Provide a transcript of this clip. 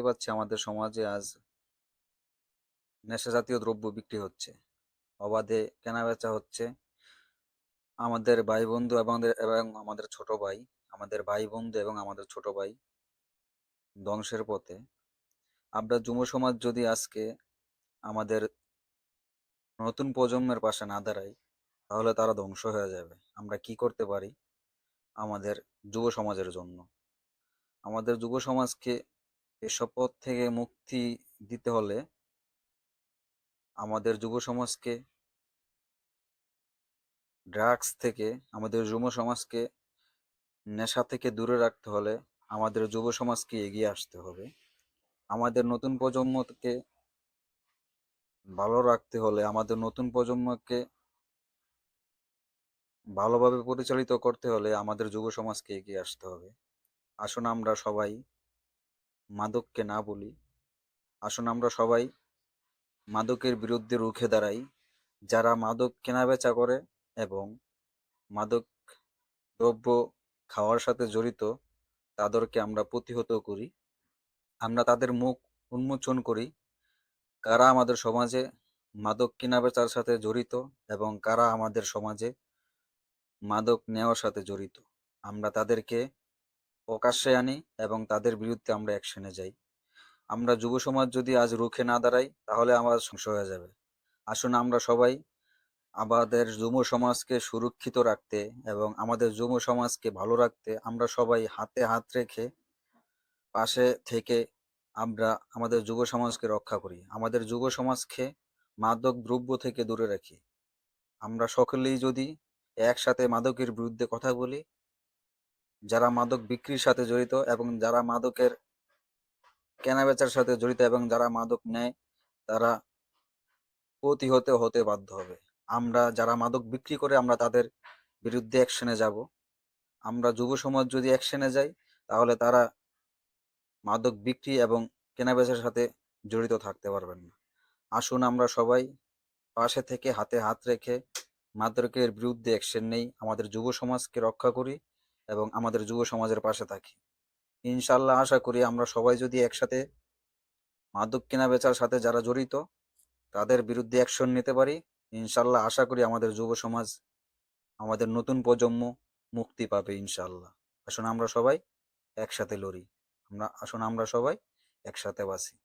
দেখতে পাচ্ছি আমাদের সমাজে আজ নেশা জাতীয় দ্রব্য বিক্রি হচ্ছে। অবাধে কেনাবেচা হচ্ছে। আমাদের ভাই বন্ধু এবং এবং আমাদের ছোট ভাই, আমাদের ভাই বন্ধু এবং আমাদের ছোট ভাই ধ্বংসের পথে। আমরা যুব সমাজ যদি আজকে আমাদের নতুন প্রজন্মের পাশে না দাঁড়াই, তাহলে তারা ধ্বংস হয়ে যাবে। আমরা কি করতে পারি? আমাদের যুব সমাজের জন্য। আমাদের যুব সমাজকে এসব পথ থেকে মুক্তি দিতে হলে আমাদের যুব সমাজকে ড্রাগস থেকে আমাদের যুব সমাজকে নেশা থেকে দূরে রাখতে হলে আমাদের যুব সমাজকে এগিয়ে আসতে হবে। আমাদের নতুন প্রজন্মকে ভালো রাখতে হলে আমাদের নতুন প্রজন্মকে ভালোভাবে পরিচালিত করতে হলে আমাদের যুব সমাজকে এগিয়ে আসতে হবে। আসুন আমরা সবাই মাদককে না বলি। আসুন আমরা সবাই মাদকের বিরুদ্ধে রুখে দাঁড়াই। যারা মাদক কেনাবেচা করে এবং মাদক দ্রব্য খাওয়ার সাথে জড়িত, তাদেরকে আমরা প্রতিহত করি। আমরা তাদের মুখ উন্মোচন করি। কারা আমাদের সমাজে মাদক কেনাবেচার সাথে জড়িত এবং কারা আমাদের সমাজে মাদক নেওয়ার সাথে জড়িত, আমরা তাদেরকে প্রকাশ্যে আনি এবং তাদের বিরুদ্ধে আমরা অ্যাকশনে যাই। আমরা যুব সমাজ যদি আজ রুখে না দাঁড়াই, তাহলে আমাদের ধ্বংস হয়ে যাবে। আসুন আমরা সবাই আমাদের যুব সমাজকে সুরক্ষিত রাখতে এবং আমাদের যুব সমাজকে ভালো রাখতে আমরা সবাই হাতে হাত রেখে পাশে থেকে আমরা আমাদের যুব সমাজকে রক্ষা করি। আমাদের যুব সমাজকে মাদক দ্রব্য থেকে দূরে রাখি। আমরা সকলেই যদি একসাথে মাদকের বিরুদ্ধে কথা বলি যারা মাদক বিক্রির সাথে জড়িত এবং যারা মাদকের কেনাবেচার সাথে জড়িত এবং যারা মাদক নেয়, তারা প্রতিহত হতে বাধ্য হবে। আমরা যারা মাদক বিক্রি করে আমরা তাদের বিরুদ্ধে অ্যাকশনে যাব। আমরা যুব সমাজ যদি অ্যাকশনে যাই, তাহলে তারা মাদক বিক্রি এবং কেনাবেচার সাথে জড়িত থাকতে পারবেন না। আসুন আমরা সবাই পাশে থেকে হাতে হাত রেখে মাদকের বিরুদ্ধে অ্যাকশন নেই। আমাদের যুব সমাজকে রক্ষা করি। এবং আমাদের যুব সমাজের পাশে থাকি। ইনশাল্লাহ আশা করি আমরা সবাই যদি একসাথে মাদক কেনাবেচার সাথে যারা জড়িত, তাদের বিরুদ্ধে অ্যাকশন নিতে পারি। ইনশাল্লাহ আশা করি আমাদের যুব সমাজ আমাদের নতুন প্রজন্ম মুক্তি পাবে ইনশাল্লাহ আসুন আমরা সবাই একসাথে লড়ি। আমরা আসুন আমরা সবাই একসাথে বাসি